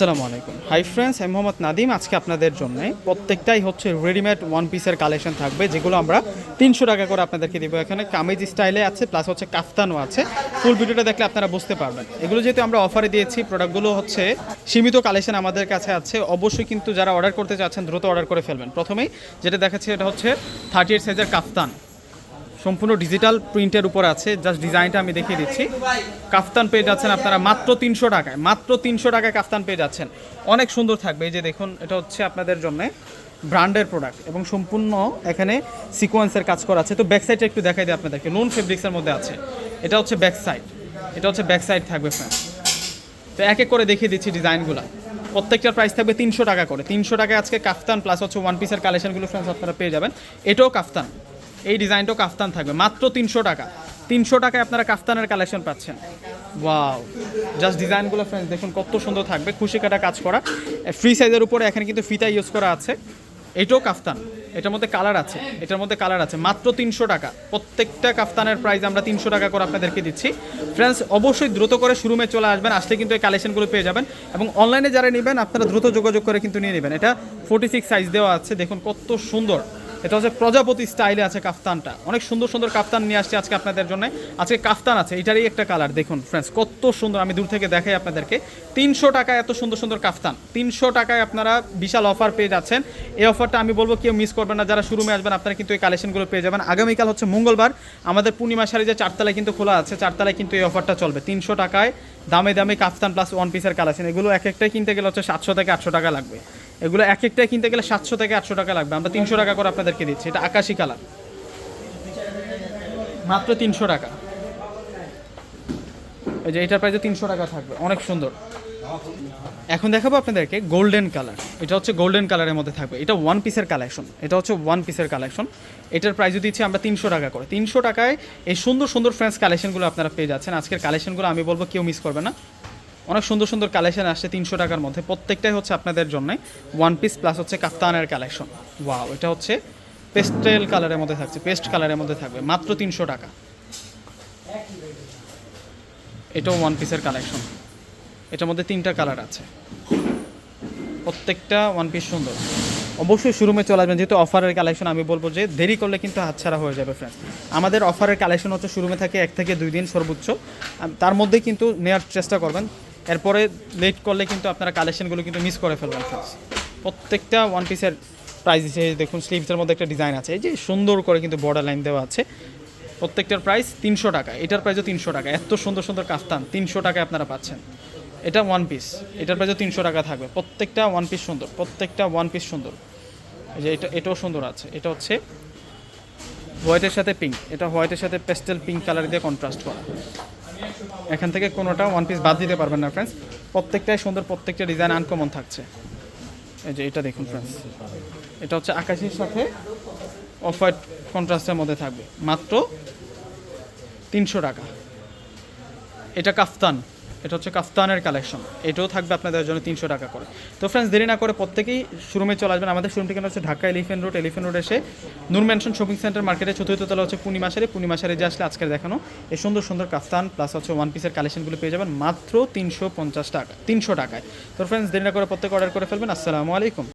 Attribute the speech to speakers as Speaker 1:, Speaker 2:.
Speaker 1: আসসালামু আলাইকুম। Hi friends আমি মোহাম্মদ নাদিম। আজকে আপনাদের জন্য প্রত্যেকটাই হচ্ছে রেডিমেড ওয়ান পিসের কালেকশন থাকবে, যেগুলো আমরা তিনশো টাকা করে আপনাদেরকে দেবো। এখানে কামিজ স্টাইলে আছে প্লাস হচ্ছে কাফতানও আছে। ফুল ভিডিওটা দেখলে আপনারা বুঝতে পারবেন। এগুলো যেহেতু আমরা অফারে দিয়েছি প্রোডাক্টগুলো হচ্ছে সীমিত কালেকশন আমাদের কাছে আছে। অবশ্যই কিন্তু যারা অর্ডার করতে চাচ্ছেন, দ্রুত অর্ডার করে ফেলবেন। প্রথমেই যেটা দেখাচ্ছি, এটা হচ্ছে থার্টি এইট সাইজের কাফতান। সম্পূর্ণ ডিজিটাল প্রিন্টের উপর আছে। জাস্ট ডিজাইনটা আমি দেখিয়ে দিচ্ছি। কাফতান পেয়ে যাচ্ছেন আপনারা মাত্র তিনশো টাকায়। মাত্র তিনশো টাকায় কাফতান পেয়ে যাচ্ছেন। অনেক সুন্দর থাকবে। এই যে দেখুন, এটা হচ্ছে আপনাদের জন্য ব্র্যান্ডের প্রোডাক্ট এবং সম্পূর্ণ এখানে সিকোয়েন্সের কাজ করা আছে। তো ব্যাক সাইডটা একটু দেখাই দিই আপনাদেরকে। নুন ফেব্রিক্সের মধ্যে আছে। এটা হচ্ছে ব্যাক সাইড এটা হচ্ছে ব্যাক সাইড থাকবে ফ্যান তো এক এক করে দেখিয়ে দিচ্ছি ডিজাইনগুলো প্রত্যেকটার প্রাইস থাকবে তিনশো টাকা করে। তিনশো টাকায় আজকে কাফতান প্লাস হচ্ছে ওয়ান পিসের কালেকশনগুলো ফ্রেন্ডস আপনারা পেয়ে যাবেন। এটাও কাফতান এই ডিজাইনটাও কাফতান থাকবে। মাত্র তিনশো টাকা। তিনশো টাকায় আপনারা কাফতানের কালেকশন পাচ্ছেন। ওয়াও জাস্ট ডিজাইনগুলো ফ্রেন্ডস দেখুন কত সুন্দর থাকবে। খুশি কাটা কাজ করা। ফ্রি সাইজের উপরে এখানে কিন্তু ফিতা ইউজ করা আছে। এটাও কাফতান। এটার মধ্যে কালার আছে। এটার মধ্যে কালার আছে। মাত্র তিনশো টাকা। প্রত্যেকটা কাফতানের প্রাইস আমরা তিনশো টাকা করে আপনাদেরকে দিচ্ছি। ফ্রেন্ডস অবশ্যই দ্রুত করে শোরুমে চলে আসবেন। আসলে কিন্তু এই কালেকশনগুলো পেয়ে যাবেন। এবং অনলাইনে যারা নেবেন, আপনারা দ্রুত যোগাযোগ করে কিন্তু নিয়ে নেবেন। এটা ফোর্টি সিক্স সাইজ দেওয়া আছে। দেখুন কত সুন্দর। এটা হচ্ছে প্রজাপতি স্টাইলে আছে কাফতানটা। অনেক সুন্দর সুন্দর কাফতান নিয়ে আসছে আজকে আপনাদের জন্য। আজকে কাফতান আছে, এটারই একটা কালার, দেখুন ফ্রেন্ডস কত সুন্দর। আমি দূর থেকে দেখাই আপনাদেরকে। তিনশো টাকায় এত সুন্দর সুন্দর কাফতান। তিনশো টাকায় আপনারা বিশাল অফার পেয়ে যাচ্ছেন। এই অফারটা আমি বলব কেউ মিস করবেন না। যারা শোরুমে আসবেন, আপনারা কিন্তু এই কালেকশনগুলো পেয়ে যাবেন। আগামীকাল হচ্ছে মঙ্গলবার। আমাদের পূর্ণিমা শাড়ি যে চারতলায় কিন্তু খোলা আছে, চারতলায় কিন্তু এই অফারটা চলবে। তিনশো টাকায় দামে দামে কাফতান প্লাস ওয়ান পিসের কালেকশন এগুলো এক একটাই কিনতে গেলে হচ্ছে সাতশো থেকে আটশো টাকা লাগবে। এগুলো এক একটাই কিনতে গেলে সাতশো থেকে আটশো টাকা লাগবে। আমরা তিনশো টাকা করে আপনাদেরকে দিচ্ছি। এটা আকাশি কালার। মাত্র তিনশো টাকা। এই যে এটার প্রাইসে তিনশো টাকা থাকবে। অনেক সুন্দর। এখন দেখাবো আপনাদেরকে গোল্ডেন কালার এটা হচ্ছে গোল্ডেন কালারের মধ্যে থাকবে। এটা ওয়ান পিসের কালেকশন এটা হচ্ছে ওয়ান পিসের কালেকশন এটার প্রাইস দিচ্ছি আমরা তিনশো টাকা করে। তিনশো টাকায় এই সুন্দর সুন্দর ফ্রেন্স কালেকশনগুলো আপনারা পেয়ে যাচ্ছেন। আজকের কালেকশনগুলো আমি বলব কেউ মিস করবে না। অনেক সুন্দর সুন্দর কালেকশন আসছে তিনশো টাকার মধ্যে। প্রত্যেকটাই হচ্ছে আপনাদের জন্য। ওয়ান পিস প্লাস হচ্ছে কাফতানের কালেকশন ওয়াও এটা হচ্ছে পেস্টেল কালারের মধ্যে থাকছে পেস্ট কালারের মধ্যে থাকবে। মাত্র তিনশো টাকা। এটাও ওয়ান পিসের কালেকশন এটার মধ্যে তিনটা কালার আছে। প্রত্যেকটা ওয়ান পিস সুন্দর। অবশ্যই শোরুমে চলে আসবেন। যেহেতু অফারের কালেকশন আমি বলব যে দেরি করলে কিন্তু হাতছাড়া হয়ে যাবে ফ্রেন্ডস আমাদের অফারের কালেকশন হচ্ছে শোরুমে থাকে এক থেকে দুই দিন সর্বোচ্চ। তার মধ্যে কিন্তু নেওয়ার চেষ্টা করবেন। এরপরে লেট করলে কিন্তু আপনারা কালেকশনগুলো কিন্তু মিস করে ফেলবেন প্রত্যেকটা ওয়ান পিসের প্রাইস হিসেবে দেখুন স্লিভসের মধ্যে একটা ডিজাইন আছে, এই যে সুন্দর করে কিন্তু বর্ডার লাইন দেওয়া আছে। প্রত্যেকটার প্রাইস তিনশো টাকা, এটার প্রাইসও তিনশো টাকা, এত সুন্দর সুন্দর কাফতান, তিনশো টাকায় আপনারা পাচ্ছেন। এটা ওয়ান পিস এটার প্রাইসও তিনশো টাকা থাকবে, প্রত্যেকটা ওয়ান পিস সুন্দর, প্রত্যেকটা ওয়ান পিস সুন্দর। এই যে এটা, এটাও সুন্দর আছে, এটা হচ্ছে হোয়াইটের সাথে পিঙ্ক এটা হোয়াইটের সাথে পেস্টেল পিঙ্ক কালার দিয়ে কন্ট্রাস্ট করা। এখান থেকে কোনোটা ওয়ান পিস বাদ দিতে পারবেন না ফ্রেন্ডস প্রত্যেকটাই সুন্দর, প্রত্যেকটা ডিজাইন আনকমন থাকছে। এই যে এটা দেখুন ফ্রেন্ডস এটা হচ্ছে আকাশের সাথে অফ হোয়াইট কন্ট্রাস্টের মধ্যে থাকবে। মাত্র তিনশো টাকা। এটা কাফতান। এটা হচ্ছে কাফতানের কালেকশন। এটাও থাকবে আপনাদের জন্য তিনশো টাকা করে। তো ফ্রেন্ডস দেরি না করে প্রত্যেকেই শোরুমে চলে আসবেন। আমাদের শোরুম ঠিকানা হচ্ছে Dhaka elephant road elephant road এসে নূর ম্যানশন শপিং সেন্টার মার্কেটে চতুর্থ তলা হচ্ছে পূর্ণিমাশারে পূর্ণিমাশারে যে আসলে আজকের দেখানো, এই সুন্দর সুন্দর কাফতান প্লাস হচ্ছে ওয়ান পিসের কালেকশনগুলো পেয়ে যাবেন মাত্র তিনশো পঞ্চাশ টাকা তিনশো টাকায়। তো ফ্রেন্ডস দেরি না করে প্রত্যেকে অর্ডার করে ফেলবেন। আসসালামু আলাইকুম।